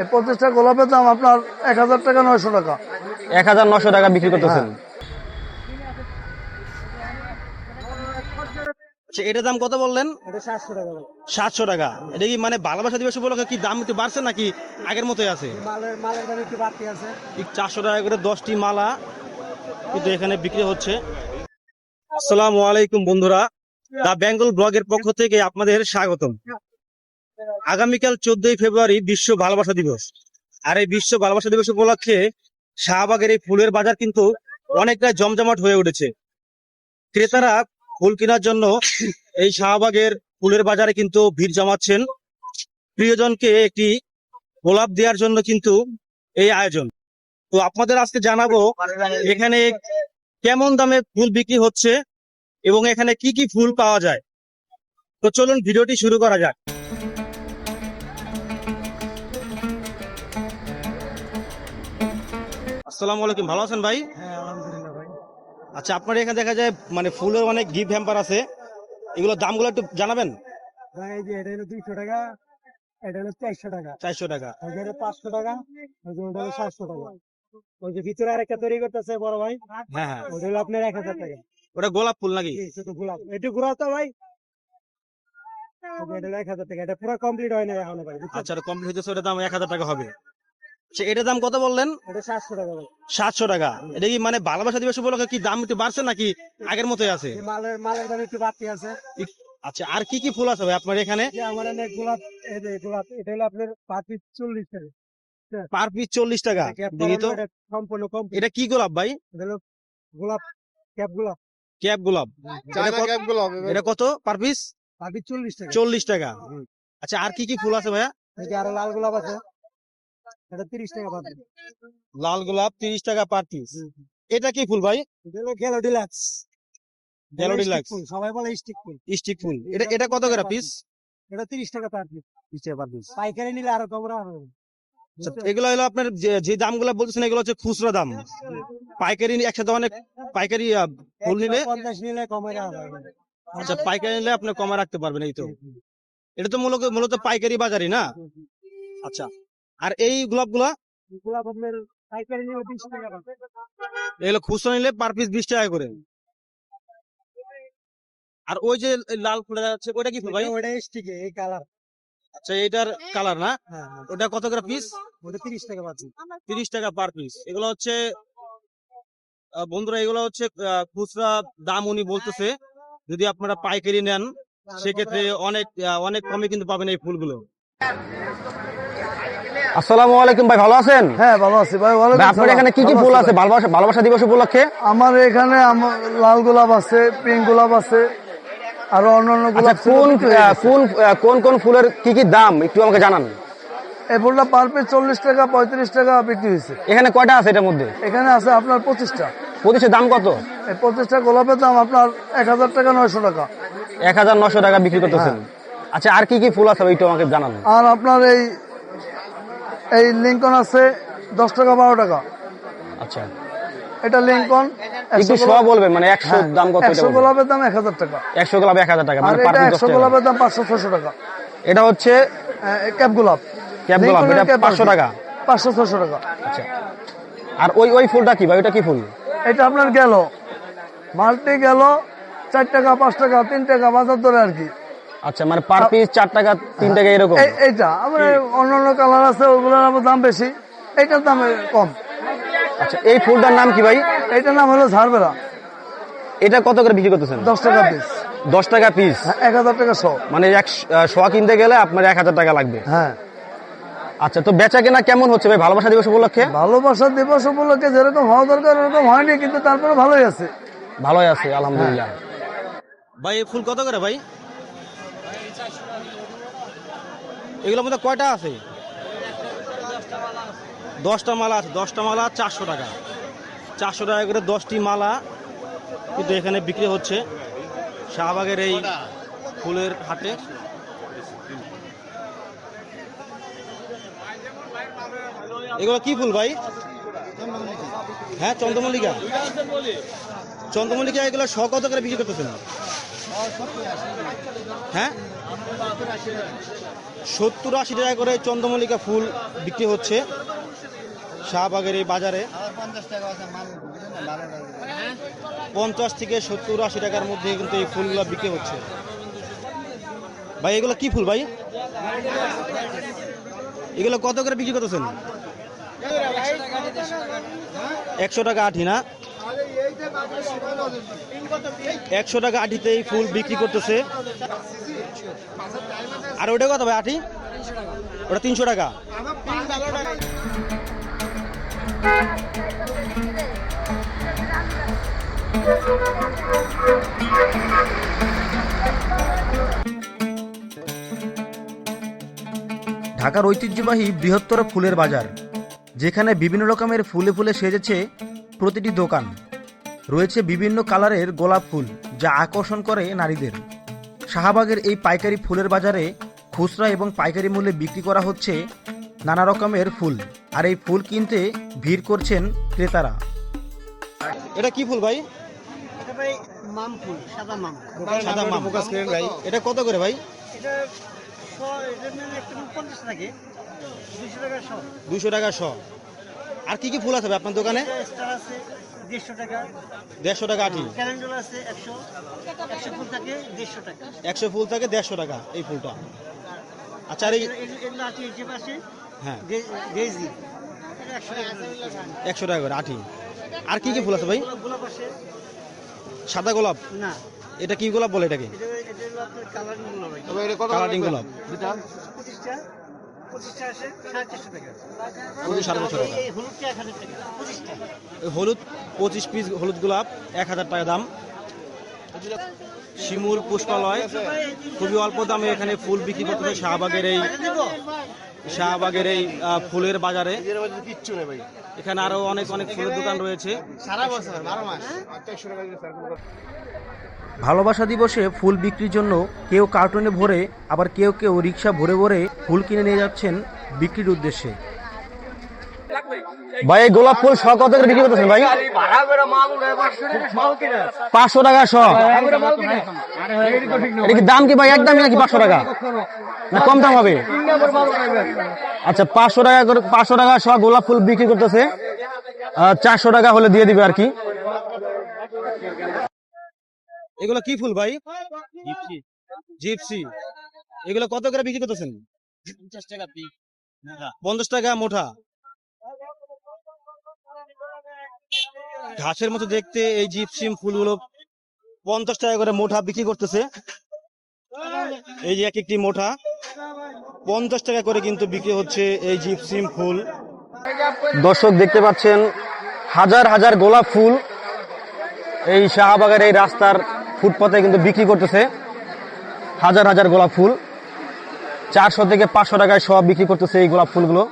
এই গোলাপের দাম আপনার এক হাজার টাকা নয়শো টাকা। এক হাজার নশো টাকা বিক্রি করতেছেন। আচ্ছা দাম কত বললেন? সাতশো টাকা এটা কি মানে ভালোবাসা দিবস উপলক্ষে কি দাম একটু বাড়ছে নাকি আগের মতোই আছে? চারশো টাকা করে দশটি মালা কিন্তু এখানে বিক্রি হচ্ছে। আসসালামু আলাইকুম বন্ধুরা। দা বেঙ্গল ব্লগের পক্ষ থেকে আপনাদের স্বাগতম। আগামীকাল চোদ্দই ফেব্রুয়ারি বিশ্ব ভালোবাসা দিবস। আর এই বিশ্ব ভালোবাসা দিবস উপলক্ষে শাহবাগের এই ফুলের বাজার কিন্তু অনেকটা জমজমাট হয়ে উঠেছে। ক্রেতারা ফুল কেনার জন্য এই শাহবাগের ফুলের বাজারে কিন্তু ভিড় জমাচ্ছেন। প্রিয়জনকে একটি গোলাপ দেওয়ার জন্য কিন্তু এই আয়োজন। তো আপনাদের আজকে জানাব, এখানে কেমন দামে ফুল বিক্রি হচ্ছে এবং এখানে কি কি ফুল পাওয়া যায়। তো চলুন ভিডিওটি শুরু করা যাক। আসসালামু আলাইকুম ভালো আছেন ভাই? হ্যাঁ আলহামদুলিল্লাহ ভাই। আচ্ছা আপনার এখানে দেখা যায় মানে ফুলের অনেক গিফট হ্যাম্পার আছে। এগুলোর দামগুলো একটু জানাবেন? ভাই এই যে এটা হলো দুইশো টাকা এটা হলো চারশো টাকা। চারশো টাকা। এটা পাঁচশো টাকা ওই হলো সাতশো টাকা। ওই যে ভিতরে আরেকটা তৈরি করতেছে বড় ভাই। হ্যাঁ হ্যাঁ। ওটা হলো আপনার এক হাজার টাকা। ওটা গোলাপ ফুল নাকি? এই ছোট গোলাপ। ঘুরাও তো ভাই। এটা হলো এক হাজার টাকা। এটা পুরো কমপ্লিট হয় না এখনও ভাই? আচ্ছা কমপ্লিট হইতেছে ওটার দাম এক হাজার টাকা হবে। আচ্ছা এটার দাম কত বললেন? সাতশো টাকা এটা কি মানে ভালোবাসা দিবস উপলক্ষে কি দাম একটু বাড়ছে নাকি আগের মতোই আছে? মালের মালের দাম একটু বাড়তি আছে। আচ্ছা আর কি কি ফুল আছে ভাই আপনার এখানে? আমার অনেক গোলাপ গোলাপ এটা হলো আপনার পাঁচ পিস চল্লিশ টাকা। পার পিস চল্লিশ টাকা দেখি তো। এটা সম্পূর্ণ কম এটা কি গোলাপ ভাই? এটা হলো গোলাপ ক্যাপ গোলাপ। ক্যাপ গোলাপ। এটা কত- এটা পার পিস? পাঁচ পিস চল্লিশ টাকা। চল্লিশ টাকা। হুম। আচ্ছা আর কি কি ফুল আছে ভাইয়া? আরও লাল গোলাপ আছে। এটা তিরিশ টাকা পাবে লাল গোলাপ তিরিশ টাকা পার পিস এটা কি ফুল ভাই? এটা গেলো ডিলাক্স গেলো ডিলাক্স সবাই বলে স্টিক ফুল। স্টিক ফুল। এটা এটা কত করে পিস এটা তিরিশ টাকা পার পিস তিরিশ টাকা পার পিস পাইকারি নিলে আরও কম হবে। এগুলো হলো আপনার যে দামগুলো বলতেছেন এগুলো হচ্ছে খুচরা দাম। পাইকারি একসাথে অনেক পাইকারি ফুল নিলে পঞ্চাশ নিলে কমে আচ্ছা পাইকারি নিলে আপনি কমে রাখতে পারবেন এই তো। এটা তো মূলত মূলত পাইকারি বাজারই না? আচ্ছা। আর এই গোলাপগুলা গোলাপ আপনার পাইকারি নিলে বিশ টাকা এগুলো খুচরা নিলে পার পিস বিশ টাকা করে। আর ওই যে লাল কি ফুল ভাই ওটা স্টিক এই কালার আচ্ছা এইটার কালার না? হ্যাঁ হ্যাঁ। ওটা কত করে পিস ওটা তিরিশ টাকা পাচ্ছি তিরিশ টাকা পার পিস এগুলো হচ্ছে বন্ধুরা এগুলো হচ্ছে খুচরা দাম উনি বলতেছে। যদি আপনারা পাইকারি নেন সেক্ষেত্রে অনেক অনেক কমে কিন্তু পাবেন এই ফুলগুলো। আসসালামু আলাইকুম ভাই ভালো আছেন? হ্যাঁ ভালো আছি ভাই ভালো আপনার এখানে কি কি ফুল আছে ভালোবাসা ভালোবাসা দিবস উপলক্ষে? আমার এখানে লাল গোলাপ আছে পিঙ্ক গোলাপ আছে আরও অন্যান্য আচ্ছা গোলাপ কোন হয়ে গেছে। কোন কোন কোন ফুলের কি কি দাম? একটু আমাকে জানান। এই ফুলটা পার পিস চল্লিশ টাকা পঁয়ত্রিশ টাকা বিক্রি হয়েছে। এখানে কয়টা আছে এটার মধ্যে? এখানে আছে আপনার পঁচিশটা। পঁচিশের দাম কত? এই পঁচিশটা গোলাপের দাম আপনার এক হাজার টাকা নয়শো টাকা। এক হাজার নশো টাকা বিক্রি করতেছেন। আচ্ছা আর কি কি ফুল আছে একটু আমাকে জানান। আর আপনার এই এই লিঙ্কন আছে দশ টাকা বারো টাকা। আচ্ছা। এটা লিঙ্কন একটু বলবেন মানে একশো দাম কত একশো গোলাপের দাম এক হাজার টাকা। একশো গোলাপ এক হাজার টাকা মানে এটা একশো গোলাপের দাম পাঁচশো ছশো টাকা। এটা হচ্ছে ক্যাপ গোলাপ। ক্যাপ গোলাপ এটা পাঁচশো টাকা। পাঁচশো ছশো টাকা। আচ্ছা। আর ওই ওই ফুলটা কি ভাই ওটা কি ফুল? এটা আপনার গেল। মাল্টি গেল চার টাকা পাঁচ টাকা তিন টাকা বাজার ধরে আর কি। আচ্ছা মানে পার পিস চার টাকা তিন টাকা এরকম? এইটা আমার অন্যান্য কালার আছে ওগুলোর আবার দাম বেশি। এইটার দাম কম। আচ্ছা এই ফুলটার নাম কি ভাই? এইটার নাম হলো ঝাড়বেলা এটা কত করে বিক্রি করতেছেন? দশ টাকা পিস দশ টাকা পিস এক হাজার টাকা শো। মানে এক শোয়া কিনতে গেলে আপনার এক হাজার টাকা লাগবে। হ্যাঁ। আচ্ছা তো বেচা কেনা কেমন হচ্ছে ভাই? ভালোবাসা দিবস উপলক্ষে? ভালোবাসা দিবস উপলক্ষে যেরকম হওয়া দরকার ওরকম হয়নি কিন্তু তারপরে ভালোই আছে। ভালোই আছে আলহামদুলিল্লাহ। ভাই এই ফুল কত করে ভাই? এগুলোর মধ্যে কয়টা আছে? দশটা মালা আছে। দশটা মালা চারশো টাকা। চারশো টাকা করে দশটি মালা কিন্তু এখানে বিক্রি হচ্ছে। শাহবাগের এই ফুলের হাটে। এগুলো কি ফুল ভাই? হ্যাঁ চন্দ্রমল্লিকা। চন্দ্রমল্লিকা এগুলো শ করে বিক্রি করতেছেন? হ্যাঁ? সত্তর আশি টাকা করে চন্দ্রমল্লিকা ফুল বিক্রি হচ্ছে শাহবাগের এই বাজারে। পঞ্চাশ থেকে সত্তর আশি টাকার মধ্যে কিন্তু এই ফুলগুলো বিক্রি হচ্ছে। ভাই, এগুলো কি ফুল ভাই? এগুলো কত করে বিক্রি করতেছেন? একশো টাকা আঠি না? একশো টাকা আঠিতে এই ফুল বিক্রি করতেছে। আর ওটা কত ভাই আঠি ওটা তিনশো টাকা। ঢাকার ঐতিহ্যবাহী বৃহত্তর ফুলের বাজার, যেখানে বিভিন্ন রকমের ফুলে ফুলে সেজেছে প্রতিটি দোকান। রয়েছে বিভিন্ন কালারের গোলাপ ফুল যা আকর্ষণ করে নারীদের। শাহবাগের এই পাইকারি ফুলের বাজারে খুচরা এবং পাইকারি মূল্যে বিক্রি করা হচ্ছে নানা রকমের ফুল আর এই ফুল কিনতে ভিড় করছেন ক্রেতারা। এটা কি ফুল ভাই? এটা ভাই মাম ফুল সাদা মাম। সাদা মাম। এটা কত করে ভাই? এটা দুশো টাকা সব শ। আর কি কি ফুল আছে আপনার দোকানে? দেড়শো টাকা। দেড়শো টাকা আছে একশো। একশো ফুল থাকে দেড়শো টাকা। একশো ফুল থাকে দেড়শো টাকা এই ফুলটা। আচ্ছা আর এই এগুলো- হ্যাঁ। ডেজি একশো টাকা করে আঠি আর কি কি ফুল আছে ভাই? গোলাপ গোলাপ আছে। সাদা গোলাপ? না। এটা কি গোলাপ বলে এটাকে? কালারিং গোলাপ। কালারিং গোলাপ? পঁচিশটা। হলুদ পঁচিশ পিস হলুদ গোলাপ এক হাজার টাকা দাম। শিমুল পুষ্পালয় খুবই অল্প দামে এখানে ফুল বিক্রি করতেছে শাহবাগের এই শাহবাগের এই ফুলের বাজারে। কিচ্ছু নেই ভাই এখানে আরও অনেক অনেক ফুলের দোকান রয়েছে। সারা বছর বারো মাস। ভালোবাসা দিবসে ফুল বিক্রির জন্য কেউ কার্টুনে ভরে, আবার কেউ কেউ রিক্সা ভরে ভরে ফুল কিনে নিয়ে যাচ্ছেন বিক্রির উদ্দেশ্যে। ভাই গোলাপ ফুল শ কত করে বিক্রি করতেছেন ভাই? পাঁচশো টাকা শ এটা দাম কি ভাই? একদমই নাকি পাঁচশো টাকা? না, কম দাম হবে? আচ্ছা পাঁচশো টাকা করে পাঁচশো টাকা শ গোলাপ ফুল বিক্রি করতেছে। চারশো টাকা হলে দিয়ে দিবে আর কি। এগুলো কি ফুল ভাই? জিপসি। এগুলো কত করে বিক্রি করতেছেন? পঞ্চাশ টাকা পিস। পঞ্চাশ টাকা মোটা। ঘাসের মতো দেখতে এই জিপসিম ফুলগুলো পঞ্চাশ টাকা করে মোটা বিক্রি করতেছে। এই যে এক একটি মোটা। পঞ্চাশ টাকা করে কিন্তু বিক্রি হচ্ছে এই জিপসিম ফুল। দর্শক দেখতে পাচ্ছেন হাজার হাজার গোলাপ ফুল এই শাহবাগের এই রাস্তার ফুটপাতে কিন্তু বিক্রি করতেছে। হাজার হাজার গোলাপ ফুল। চারশো থেকে পাঁচশো টাকায় সব বিক্রি করতেছে এই গোলাপ ফুলগুলো।